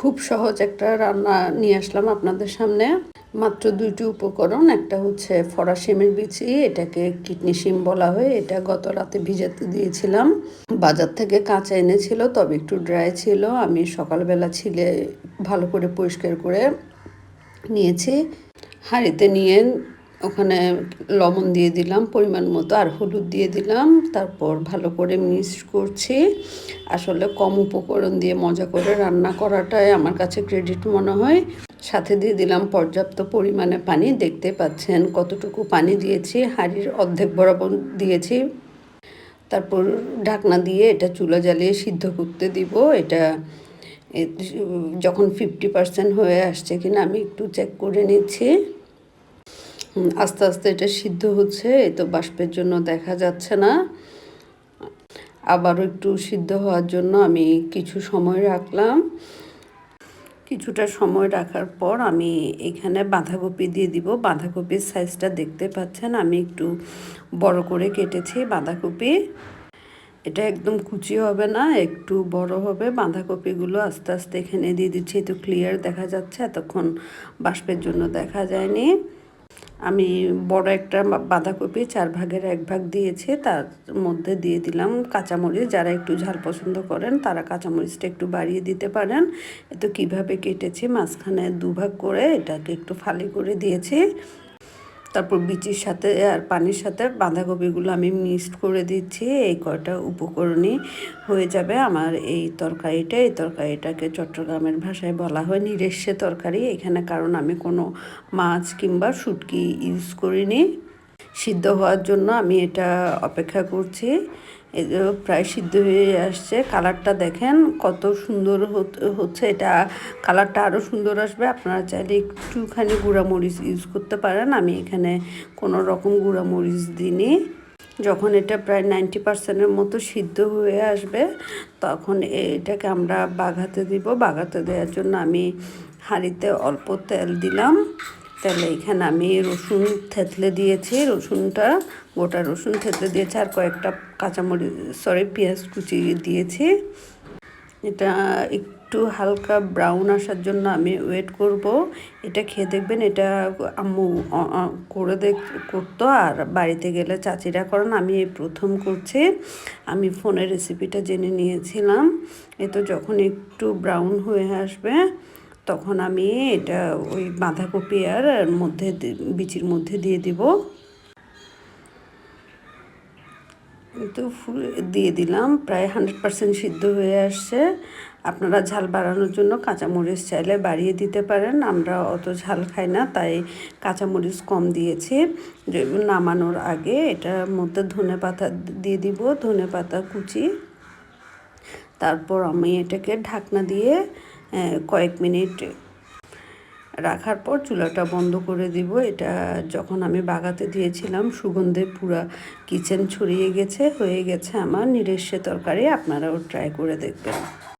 খুব সহজ একটা রান্না নিয়ে আসলাম আপনাদের সামনে। মাত্র দুইটি উপকরণ, একটা হচ্ছে ফরা শিমের বিচি, এটাকে কিডনি শিম বলা হয়, এটা গত রাতে ভিজাতে দিয়েছিলাম। বাজার থেকে কাঁচা এনেছিল, তবে একটু ড্রাই ছিল। আমি সকালবেলা ছিলে ভালো করে পরিষ্কার করে নিয়েছি। হাঁড়িতে নিয়ে ওখানে লবণ দিয়ে দিলাম, পরিমাণ মতো, আর হলুদ দিয়ে দিলাম, তারপর ভালো করে মিক্স করছি। আসলে কম উপকরণ দিয়ে মজা করে রান্না করাটাই আমার কাছে ক্রেডিট মনে হয়। সাথে দিয়ে দিলাম পর্যাপ্ত পরিমাণে পানি, দেখতে পাচ্ছেন কতটুকু পানি দিয়েছি, হাঁড়ির অর্ধেক বরাবর দিয়েছি। তারপর ঢাকনা দিয়ে এটা চুলা জ্বালিয়ে সিদ্ধ করতে দিব, এটা যখন ফিফটি পার্সেন্ট হয়ে আসছে কিনা আমি একটু চেক করে নিচ্ছি। আস্তে আস্তে এটা সিদ্ধ হচ্ছে, এই তো বাষ্পের জন্য দেখা যাচ্ছে না। আবারও একটু সিদ্ধ হওয়ার জন্য আমি কিছু সময় রাখলাম। কিছুটা সময় রাখার পর আমি এখানে বাঁধাকপি দিয়ে দিব। বাঁধাকপির সাইজটা দেখতে পাচ্ছেন, আমি একটু বড় করে কেটেছি বাঁধাকপি। এটা একদম কুচি হবে না, একটু বড় হবে। বাঁধাকপিগুলো আস্তে আস্তে এখানে দিয়ে দিচ্ছি তো ক্লিয়ার দেখা যাচ্ছে, এতক্ষণ বাষ্পের জন্য দেখা যায়নি। আমি বড় একটা বাঁধাকপি চার ভাগের এক ভাগ দিয়েছি, তার মধ্যে দিয়ে দিলাম কাঁচামরিচ। যারা একটু ঝাল পছন্দ করেন, তারা কাঁচামরিচটা একটু বাড়িয়ে দিতে পারেন। এ তো কীভাবে কেটেছি, মাঝখানে দুভাগ করে এটাকে একটু ফালি করে দিয়েছি। তারপর বিচির সাথে আর পানির সাথে বাঁধাকপিগুলো আমি মিক্সড করে দিচ্ছি। এই কয়টা উপকরণই হয়ে যাবে আমার এই তরকারিটা। এই তরকারিটাকে চট্টগ্রামের ভাষায় বলা হয় নিরেশ্যে তরকারি। এখানে কারণ আমি কোনো মাছ কিংবা শুটকি ইউজ করিনি। সিদ্ধ হওয়ার জন্য আমি এটা অপেক্ষা করছি। প্রায় সিদ্ধ হয়ে আসছে। কালারটা দেখেন কত সুন্দর হচ্ছে এটা। কালারটা আরও সুন্দর আসবে। আপনারা চাইলে একটুখানি গুঁড়ামরিচ ইউজ করতে পারেন। আমি এখানে কোনো রকম গুঁড়ামরিচ দিইনি। যখন এটা প্রায় নাইনটি পার্সেন্টের মতো সিদ্ধ হয়ে আসবে, তখন এটাকে আমরা বাঘাতে দিব। বাঘাতে দেওয়ার জন্য আমি হাঁড়িতে অল্প তেল দিলাম। তাহলে এখানে আমি রসুন থেতলে দিয়েছি, রসুনটা, গোটা রসুন থেতলে দিয়েছি আর কয়েকটা কাঁচামরিচ সরি পেঁয়াজ কুচি দিয়েছি। এটা একটু হালকা ব্রাউন আসার জন্য আমি ওয়েট করব। এটা খেয়ে দেখবেন, এটা আম্মু করে দেখ, করতো আর বাড়িতে গেলে চাচিরা করেন আমি এই প্রথম করছি। আমি ফোনের রেসিপিটা জেনে নিয়েছিলাম। এ তো যখন একটু ব্রাউন হয়ে আসবে তখন আমি এটা ওই বাঁধাকপি আর মধ্যে বিচির মধ্যে দিয়ে দিব। তো ফুল দিয়ে দিলাম, প্রায় হান্ড্রেড পারসেন্ট সিদ্ধ হয়ে আসছে। আপনারা ঝাল বাড়ানোর জন্য কাঁচামরিচ চাইলে বাড়িয়ে দিতে পারেন, আমরা অত ঝাল খাই না, তাই কাঁচামরিচ কম দিয়েছি। নামানোর আগে এটার মধ্যে ধনে পাতা দিয়ে দিব, ধনে পাতা কুচি। তারপর আমি এটাকে ঢাকনা দিয়ে কয়েক মিনিট রাখার পর চুলাটা বন্ধ করে দিব। এটা যখন আমি বাগাতে দিয়েছিলাম, সুগন্ধে পুরা কিচেন ছড়িয়ে গেছে, হয়ে গেছে আমার নিরস্ব তরকারি। আপনারাও ট্রাই করে দেখবেন।